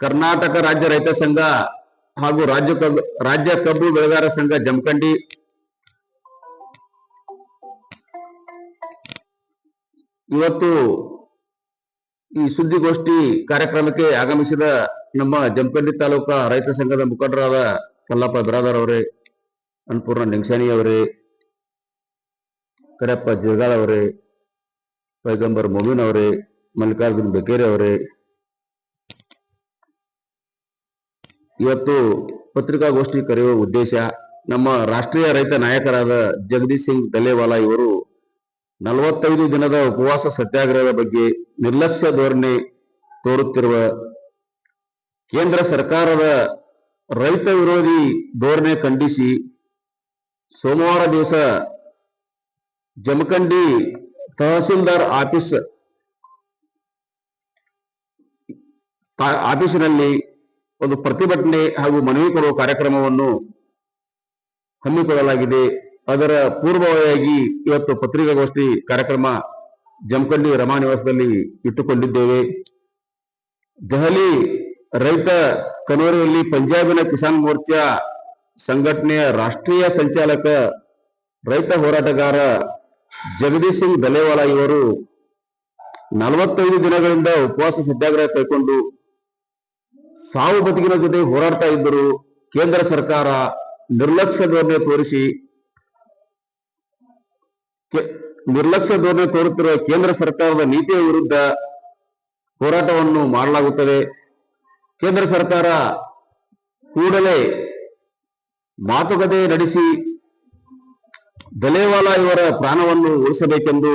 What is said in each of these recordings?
ಕರ್ನಾಟಕ ರಾಜ್ಯ ರೈತ ಸಂಘ ಹಾಗೂ ರಾಜ್ಯ ಕಬ್ಬು ರಾಜ್ಯ ಕಬ್ಬು ಬೆಳೆಗಾರ ಸಂಘ ಜಮಖಂಡಿ ಇವತ್ತು ಈ ಸುದ್ದಿಗೋಷ್ಠಿ ಕಾರ್ಯಕ್ರಮಕ್ಕೆ ಆಗಮಿಸಿದ ನಮ್ಮ ಜಮಖಂಡಿ ತಾಲೂಕಾ ರೈತ ಸಂಘದ ಮುಖಂಡರಾದ ಕಲ್ಲಪ್ಪ ಬಿರಾದರ್ ಅವರೇ, ಅನ್ನಪೂರ್ಣ ನಿಂಗ್ಸಾನಿ ಅವರೇ, ಕರೆಯಪ್ಪ ಜಿರ್ಗಾಳ್ ಅವರೇ, ಪೈಗಂಬರ್ ಮೊಮಿನ್ ಅವರೇ, ಮಲ್ಲಿಕಾರ್ಜುನ್ ಬೆಕೇರಿ ಅವರೇ ಇವತ್ತು ಪತ್ರಿಕಾಗೋಷ್ಠಿ ಕರೆಯುವ ಉದ್ದೇಶ ನಮ್ಮ ರಾಷ್ಟ್ರೀಯ ರೈತ ನಾಯಕರಾದ ಜಗದೀಶ್ ಸಿಂಗ್ ದಲೇವಾಲಾ ಇವರು ನಲವತ್ತೈದು ದಿನದ ಉಪವಾಸ ಸತ್ಯಾಗ್ರಹದ ಬಗ್ಗೆ ನಿರ್ಲಕ್ಷ್ಯ ಧೋರಣೆ ತೋರುತ್ತಿರುವ ಕೇಂದ್ರ ಸರ್ಕಾರದ ರೈತ ವಿರೋಧಿ ಧೋರಣೆ ಖಂಡಿಸಿ ಸೋಮವಾರ ದಿವಸ ಜಮಖಂಡಿ ತಹಸೀಲ್ದಾರ್ ಆಫೀಸ್ ಆಫೀಸಿನಲ್ಲಿ ಒಂದು ಪ್ರತಿಭಟನೆ ಹಾಗೂ ಮನವಿ ಕೊಡುವ ಕಾರ್ಯಕ್ರಮವನ್ನು ಹಮ್ಮಿಕೊಳ್ಳಲಾಗಿದೆ. ಅದರ ಪೂರ್ವವಾಗಿ ಇವತ್ತು ಪತ್ರಿಕಾಗೋಷ್ಠಿ ಕಾರ್ಯಕ್ರಮ ಜಮಖಂಡಿ ರಮಾನಿವಾಸದಲ್ಲಿ ಇಟ್ಟುಕೊಂಡಿದ್ದೇವೆ. ದೆಹಲಿ ರೈತ ಕನೋರಿಯಲ್ಲಿ ಪಂಜಾಬಿನ ಕಿಸಾನ್ ಮೋರ್ಚಾ ಸಂಘಟನೆಯ ರಾಷ್ಟ್ರೀಯ ಸಂಚಾಲಕ, ರೈತ ಹೋರಾಟಗಾರ ಜಗದೀಶ್ ಸಿಂಗ್ ದಲೇವಾಲ ಇವರು ನಲವತ್ತೈದು ದಿನಗಳಿಂದ ಉಪವಾಸ ಸತ್ಯಾಗ್ರಹ ಕೈಗೊಂಡು ಸಾವು ಬದುಕಿನ ಜೊತೆ ಹೋರಾಡ್ತಾ ಇದ್ದರು ಕೇಂದ್ರ ಸರ್ಕಾರ ನಿರ್ಲಕ್ಷ್ಯ ಧೋರಣೆ ತೋರಿಸಿ ನಿರ್ಲಕ್ಷ್ಯ ಧೋರಣೆ ತೋರುತ್ತಿರುವ ಕೇಂದ್ರ ಸರ್ಕಾರದ ನೀತಿಯ ವಿರುದ್ಧ ಹೋರಾಟವನ್ನು ಮಾಡಲಾಗುತ್ತದೆ. ಕೇಂದ್ರ ಸರ್ಕಾರ ಕೂಡಲೇ ಮಾತುಕತೆ ನಡೆಸಿ ದಲೇವಾಲಾ ಇವರ ಪ್ರಾಣವನ್ನು ಉಳಿಸಬೇಕೆಂದು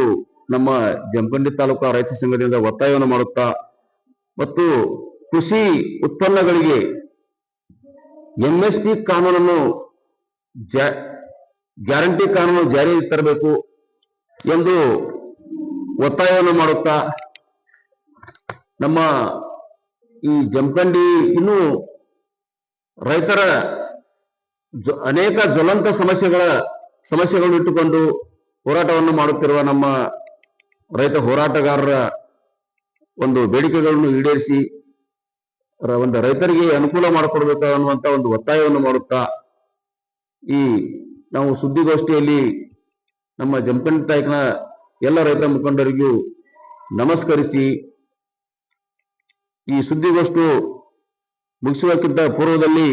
ನಮ್ಮ ಜಂಪಂಡಿ ತಾಲೂಕು ರೈತ ಸಂಘದಿಂದ ಒತ್ತಾಯವನ್ನು ಮಾಡುತ್ತಾ ಮತ್ತು ಕೃಷಿ ಉತ್ಪನ್ನಗಳಿಗೆ ಎಂಎಸ್ಪಿ ಕಾನೂನನ್ನು ಗ್ಯಾರಂಟಿ ಕಾನೂನು ಜಾರಿಗೆ ತರಬೇಕು ಎಂದು ಒತ್ತಾಯವನ್ನು ಮಾಡುತ್ತಾ ನಮ್ಮ ಈ ಜಮಖಂಡಿ ಇನ್ನೂ ರೈತರ ಅನೇಕ ಜ್ವಲಂತ ಸಮಸ್ಯೆಗಳ, ಸಮಸ್ಯೆಗಳನ್ನು ಇಟ್ಟುಕೊಂಡು ಹೋರಾಟವನ್ನು ಮಾಡುತ್ತಿರುವ ನಮ್ಮ ರೈತ ಹೋರಾಟಗಾರರ ಒಂದು ಬೇಡಿಕೆಗಳನ್ನು ಈಡೇರಿಸಿ ಒಂದು ರೈತರಿಗೆ ಅನುಕೂಲ ಮಾಡಿಕೊಡ್ಬೇಕು ಅನ್ನುವಂತ ಒಂದು ಒತ್ತಾಯವನ್ನು ಮಾಡುತ್ತಾ, ಈ ನಾವು ಸುದ್ದಿಗೋಷ್ಠಿಯಲ್ಲಿ ನಮ್ಮ ಜಂಪನ್ ತಾಯ್ಕನ ಎಲ್ಲ ರೈತ ಮುಖಂಡರಿಗೂ ನಮಸ್ಕರಿಸಿ, ಈ ಸುದ್ದಿಗೋಷ್ಠಿ ಮುಗಿಸುವಕ್ಕಿಂತ ಪೂರ್ವದಲ್ಲಿ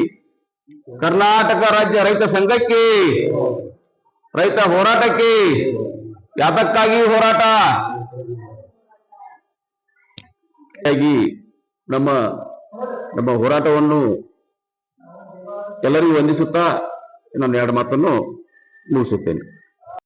ಕರ್ನಾಟಕ ರಾಜ್ಯ ರೈತ ಸಂಘಕ್ಕೆ, ರೈತ ಹೋರಾಟಕ್ಕೆ ಯಾತಕ್ಕಾಗಿ ಹೋರಾಟ? ನಮ್ಮ ನಮ್ಮ ಹೋರಾಟವನ್ನು ಎಲ್ಲರಿಗೂ ವಂದಿಸುತ್ತಾ ನಾನು ಎರಡು ಮಾತನ್ನು ಮುಗಿಸುತ್ತೇನೆ.